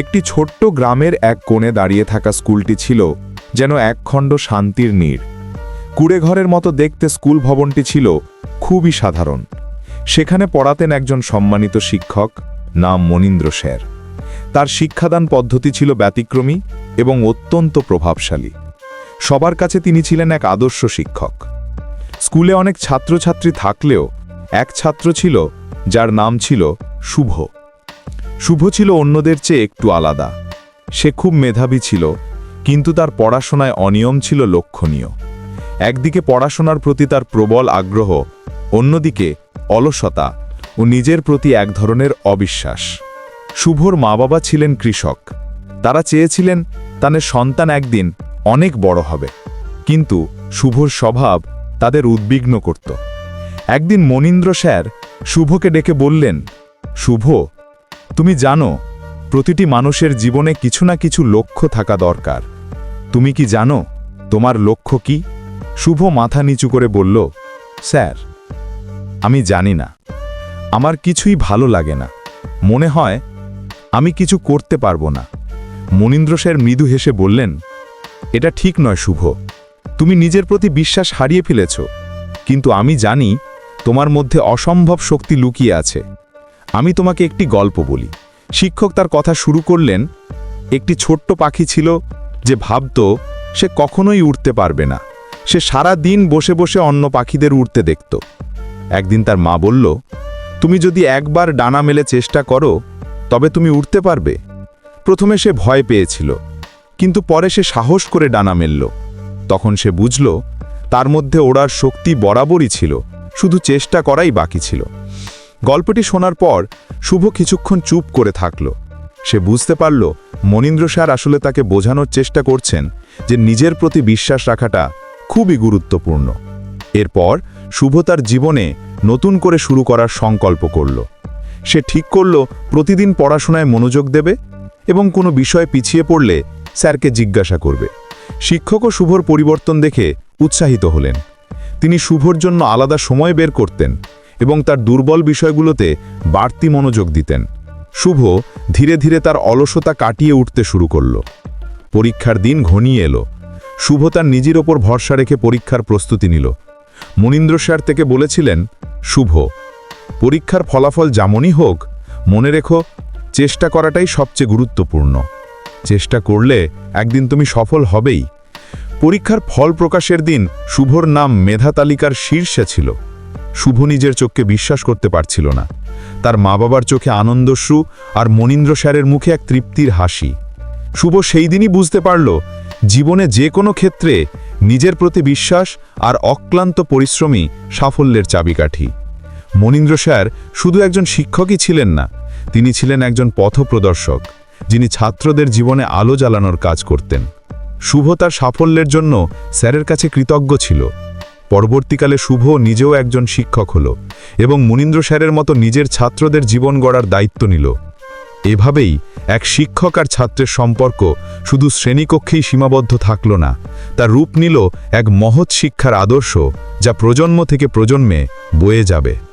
একটি ছোট্ট গ্রামের এক কোণে দাঁড়িয়ে থাকা স্কুলটি ছিল যেন একখণ্ড শান্তির নীড়। কুড়েঘরের মতো দেখতে স্কুল ভবনটি ছিল খুবই সাধারণ। সেখানে পড়াতেন একজন সম্মানিত শিক্ষক, নাম মনীন্দ্র স্যার তার শিক্ষাদান পদ্ধতি ছিল ব্যতিক্রমী এবং অত্যন্ত প্রভাবশালী। সবার কাছে তিনি ছিলেন এক আদর্শ শিক্ষক। স্কুলে অনেক ছাত্রছাত্রী থাকলেও এক ছাত্র ছিল যার নাম ছিল শুভ। শুভ ছিল অন্যদের চেয়ে একটু আলাদা। সে খুব মেধাবী ছিল, কিন্তু তার পড়াশোনায় অনিয়ম ছিল লক্ষণীয়। একদিকে পড়াশোনার প্রতি তার প্রবল আগ্রহ, অন্যদিকে অলসতা ও নিজের প্রতি এক ধরনের অবিশ্বাস। শুভর মা বাবা ছিলেন কৃষক। তারা চেয়েছিলেন তাদের সন্তান একদিন অনেক বড় হবে, কিন্তু শুভর স্বভাব তাদের উদ্বিগ্ন করত। একদিন মনীন্দ্র স্যার শুভকে ডেকে বললেন, শুভ তুমি জানো, প্রতিটি মানুষের জীবনে কিছু না কিছু লক্ষ্য থাকা দরকার। তুমি কি জানো, তোমার লক্ষ্য কি? শুভ মাথা নিচু করে বলল, স্যার, আমি জানি না। আমার কিছুই ভালো লাগে না। মনে হয়, আমি কিছু করতে পারব না। মনীন্দ্র স্যার মৃদু হেসে বললেন, এটা ঠিক নয় শুভ। তুমি নিজের প্রতি বিশ্বাস হারিয়ে ফেলেছ। কিন্তু আমি জানি, তোমার মধ্যে অসম্ভব শক্তি লুকিয়ে আছে। আমি তোমাকে একটি গল্প বলি। শিক্ষক তার কথা শুরু করলেন, একটি ছোট্ট পাখি ছিল যে ভাবত সে কখনোই উঠতে পারবে না। সে সারা দিন বসে বসে অন্য পাখিদের উঠতে দেখত। একদিন তার মা বলল, তুমি যদি একবার ডানা মেলে চেষ্টা করো, তবে তুমি উঠতে পারবে। প্রথমে সে ভয় পেয়েছিল, কিন্তু পরে সে সাহস করে ডানা মেলল। তখন সে বুঝল, তার মধ্যে ওড়ার শক্তি বরাবরই ছিল, শুধু চেষ্টা করাই বাকি ছিল। গল্পটি শোনার পর শুভ কিছুক্ষণ চুপ করে থাকল। সে বুঝতে পারল, মনীন্দ্র স্যার আসলে তাকে বোঝানোর চেষ্টা করছেন যে নিজের প্রতি বিশ্বাস রাখাটা খুবই গুরুত্বপূর্ণ। এরপর শুভ তার জীবনে নতুন করে শুরু করার সংকল্প করল। সে ঠিক করল, প্রতিদিন পড়াশোনায় মনোযোগ দেবে এবং কোনো বিষয়ে পিছিয়ে পড়লে স্যারকে জিজ্ঞাসা করবে। শিক্ষকও শুভর পরিবর্তন দেখে উৎসাহিত হলেন। তিনি শুভর জন্য আলাদা সময় বের করতেন। এবং তার দুর্বল বিষয়গুলোতে বাড়তি মনোযোগ দিতেন। শুভ ধীরে ধীরে তার অলসতা কাটিয়ে উঠতে শুরু করল। পরীক্ষার দিন ঘনিয়ে এলো। শুভ তার নিজের ওপর ভরসা রেখে পরীক্ষার প্রস্তুতি নিল। মনীন্দ্র স্যার থেকে বলেছিলেন, শুভ, পরীক্ষার ফলাফল যেমনই হোক, মনে রেখো, চেষ্টা করাটাই সবচেয়ে গুরুত্বপূর্ণ। চেষ্টা করলে একদিন তুমি সফল হবেই। পরীক্ষার ফল প্রকাশের দিন শুভর নাম মেধা তালিকার শীর্ষে ছিল। শুভ নিজের চোখকে বিশ্বাস করতে পারছিল না। তার মা বাবার চোখে আনন্দশ্রু আর মনীন্দ্র স্যারের মুখে এক তৃপ্তির হাসি। শুভ সেই দিনই বুঝতে পারল, জীবনে যে কোনো ক্ষেত্রে নিজের প্রতি বিশ্বাস আর অক্লান্ত পরিশ্রমী সাফল্যের চাবিকাঠি। মনীন্দ্র স্যার শুধু একজন শিক্ষকই ছিলেন না, তিনি ছিলেন একজন পথপ্রদর্শক, যিনি ছাত্রদের জীবনে আলো জ্বালানোর কাজ করতেন। শুভ তার সাফল্যের জন্য স্যারের কাছে কৃতজ্ঞ ছিল। পরবর্তীকালে শুভ নিজেও একজন শিক্ষক হল এবং মুনীন্দ্র স্যারের মতো নিজের ছাত্রদের জীবন গড়ার দায়িত্ব নিল। এভাবেই এক শিক্ষক আর ছাত্রের সম্পর্ক শুধু শ্রেণীকক্ষেই সীমাবদ্ধ থাকল না তার রূপ নিল এক মহৎ শিক্ষার আদর্শ যা প্রজন্ম থেকে প্রজন্মে বয়ে যাবে।